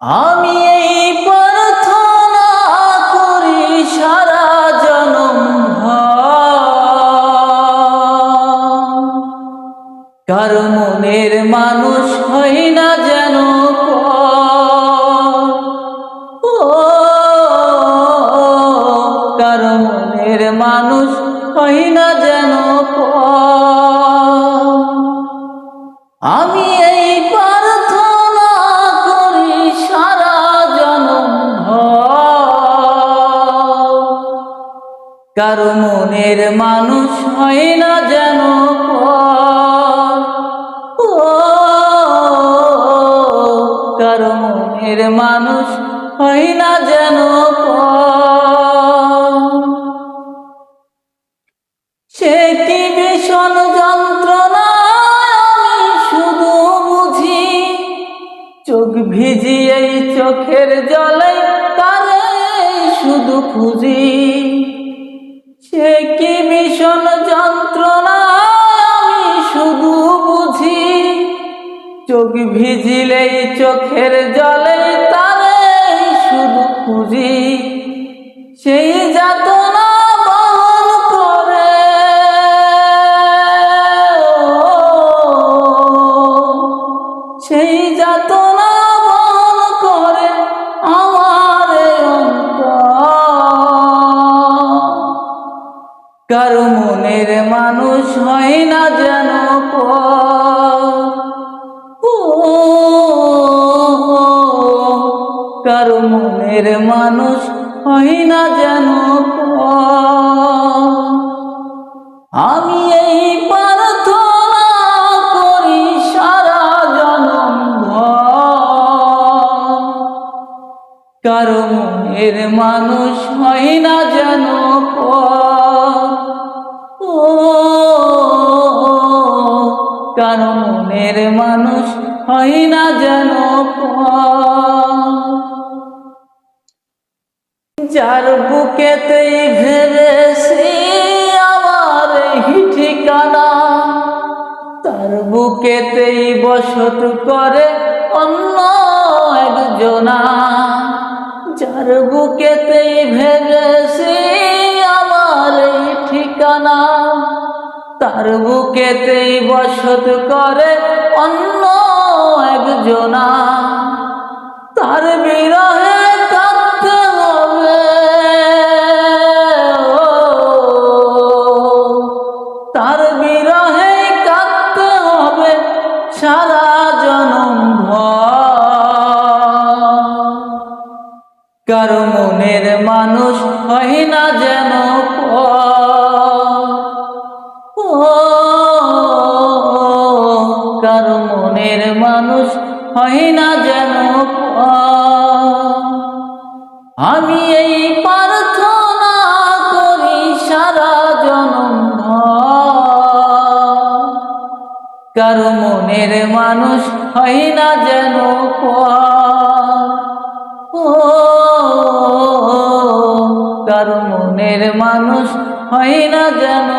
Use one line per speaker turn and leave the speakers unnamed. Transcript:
আমি এই প্রার্থনা করি সারা জনম কার মনের মানুষ হয় না যেন। কার মনের মানুষ হয় না যেন। আমি কারও মনের মানুষ হয় না যেন। কারও মনের মানুষ হয় না যেন। সে কি ভীষণ যন্ত্রণা শুধু বুঝি চোখ ভিজিয়ে চোখের জলে তারে শুধু খুঁজি সে কি ভীষণ যন্ত্রণা আমি শুধু বুঝি। চোখ ভিজিলেই চোখের জলে কারও মনের মানুষ হয় না যেন। কারও মনের মানুষ হয় না যেন আমি এই প্রার্থনা করি সারা জনম কারও মনের মানুষ হয় কারও মনের মানুষ হয় না যেন। যার বুকেতেই ভেবেছি আমার এই ঠিকানা, তার বুকেতেই বসত করে অন্য একজনা যার বুকেতেই ভেবেছি তার বুকেতেই বসত করে অন্য একজনা। তার বিরহে কাঁদতে হবে। তার বিরহে কাঁদতে হবে সারা জনম কারও মনের মানুষ হয় না যেন হয় না যেন পর। আমি এই প্রার্থনা করি সারা জনম কারও মনের মানুষ হয় না যেন পর। কারও মনের মানুষ হয় না যেন